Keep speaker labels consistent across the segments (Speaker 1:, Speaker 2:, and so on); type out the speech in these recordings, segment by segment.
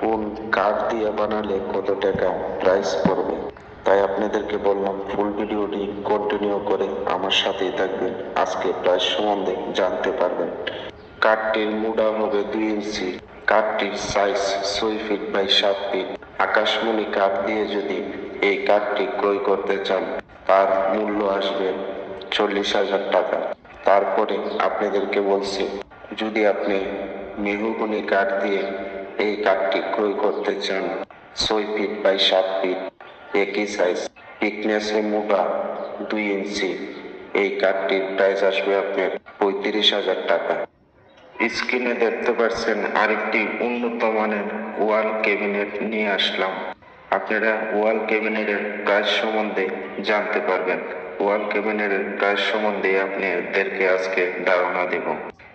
Speaker 1: কোন কাঠ দিয়ে বানালে কত টাকা প্রাইস পড়বে? তাই আপনাদেরকে বললাম ফুল ভিডিওটি কন্টিনিউ করে আমার সাথেই থাকবেন। আজকে প্রাইস সম্বন্ধে জানতে পারবেন। কাঠটির মুডা হবে দুই ইঞ্চি। কাঠটির সাইজ ছয় ফিট বাই সাত ফিট আকাশমণি কাঠ দিয়ে যদি এই কাঠটি ক্রয় করতে চান, তার মূল্য আসবে চল্লিশ হাজার টাকা। তারপরে আপনাদেরকে বলছি, যদি আপনি মেহগুনি কাঠ দিয়ে এই কাঠটি ক্রয় করতে চান। ছয় ফিট বাই সাত ফিট। একই সাইজ থিকনেসে মোটা। দুই ইঞ্চি এই কাঠটির প্রাইস আসবে আপনার পঁয়ত্রিশ হাজার টাকা। স্ক্রিনে দেখতে পাচ্ছেন আরেকটি উন্নত মানের ওয়াল ক্যাবিনেট নিয়ে আসলাম। আপনারা ওয়াল ক্যাবিনেটের প্রাইস সম্বন্ধে জানতে পারবেন। ওয়াল ক্যাবিনেটের প্রাইস সম্বন্ধে আপনি আপনাদেরকে আজকে ধারণা দেব।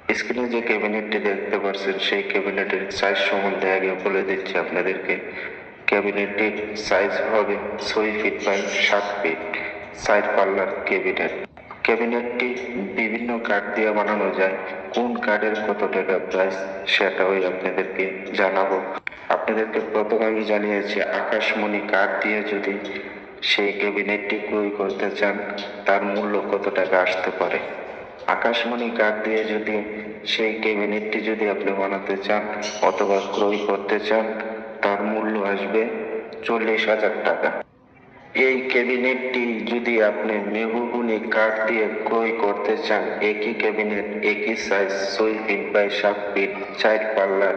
Speaker 1: স্ক্রিনে যে ক্যাবিনেটটি দেখতে পাচ্ছেন সেই ক্যাবিনেটের সাইজ সম্বন্ধে আগে বলে দিচ্ছি আপনাদেরকে। ক্যাবিনেটটির সাইজ হবে ছয় ফিট বাই সাত ফিট সাইড পাল্লার ক্যাবিনেট। ক্যাবিনেটটি বিভিন্ন কাঠ দিয়ে বানানো যায়। কোন কাঠের কত টাকা প্রাইস সেটা ওই আপনাদেরকে জানাব। আপনাদেরকে প্রথম আমি জানিয়েছি, আকাশমণি কাঠ দিয়ে যদি সেই ক্যাবিনেটটি ক্রয় করতে চান, তার মূল্য কত টাকা আসতে পারে? আকাশমণি কাঠ দিয়ে যদি, সেই ক্যাবিনেটটি যদি আপনি বানাতে চান অথবা ক্রয় করতে চান, তার মূল্য আসবে চল্লিশ হাজার টাকা। এই ক্যাবিনেটটি যদি আপনি মেহগুনি কাঠ দিয়ে ক্রয় করতে চান, একই ক্যাবিনেট, একই সাইজ ছয় ফিট বাই সাত ফিট চার পাল্লার,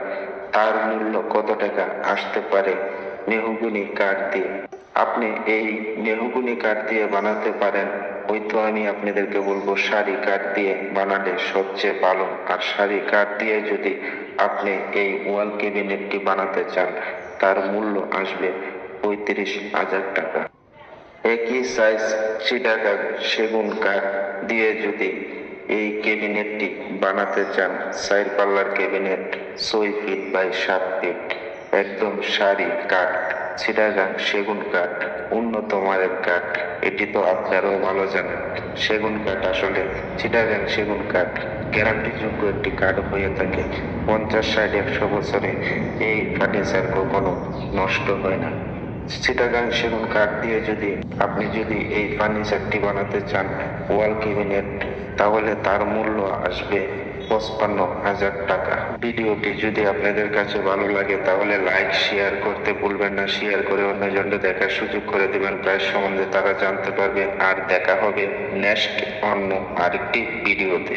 Speaker 1: তার মূল্য কত টাকা আসতে পারে মেহগুনি কাঠ দিয়ে? আপনি এই মেহগুনি কাঠ দিয়ে বানাতে পারেন। ওই তো আমি আপনাদেরকে বলব, শাড়ি কাঠ দিয়ে বানালে সবচেয়ে ভালো। আর শাড়ি কাঠ দিয়ে যদি আপনি এই ওয়াল ক্যাবিনেটটি বানাতে চান, তার মূল্য আসবে পঁয়ত্রিশ হাজার টাকা। একই সাইজ চিটাগাং সেগুন কাঠ দিয়ে যদি এই ক্যাবিনেটটি বানাতে চান সাইড পাল্লার ক্যাবিনেট ছয় ফিট বাই সাত ফিট একদম শাড়ি কাঠ। চিটাগাং সেগুন কাঠ, উন্নত মানের কাঠ, এটি তো আপনারাও ভালো জানেন। সেগুন কাঠ আসলে চিটাগাং সেগুন কাঠ। গ্যারান্টিযোগ্য একটি কাঠ হয়ে থাকে। পঞ্চাশ ষাট একশো বছরে এই ফার্নিচার কখনো নষ্ট হয় না। চিটাগাং সেগুন কাঠ দিয়ে যদি আপনি যদি এই ফার্নিচারটি বানাতে চান, ওয়াল ক্যাবিনেট, তাহলে তার মূল্য আসবে পঁচপান্ন হাজার টাকা। ভিডিওটি যদি আপনাদের কাছে ভালো লাগে, তাহলে লাইক শেয়ার করতে ভুলবেন না। শেয়ার করে অন্যজনকে দেখার সুযোগ করে দেবেন। প্রায় সম্বন্ধে তারা জানতে পারবে। আর দেখা হবে নেক্সট অন্য আরেকটি ভিডিওতে।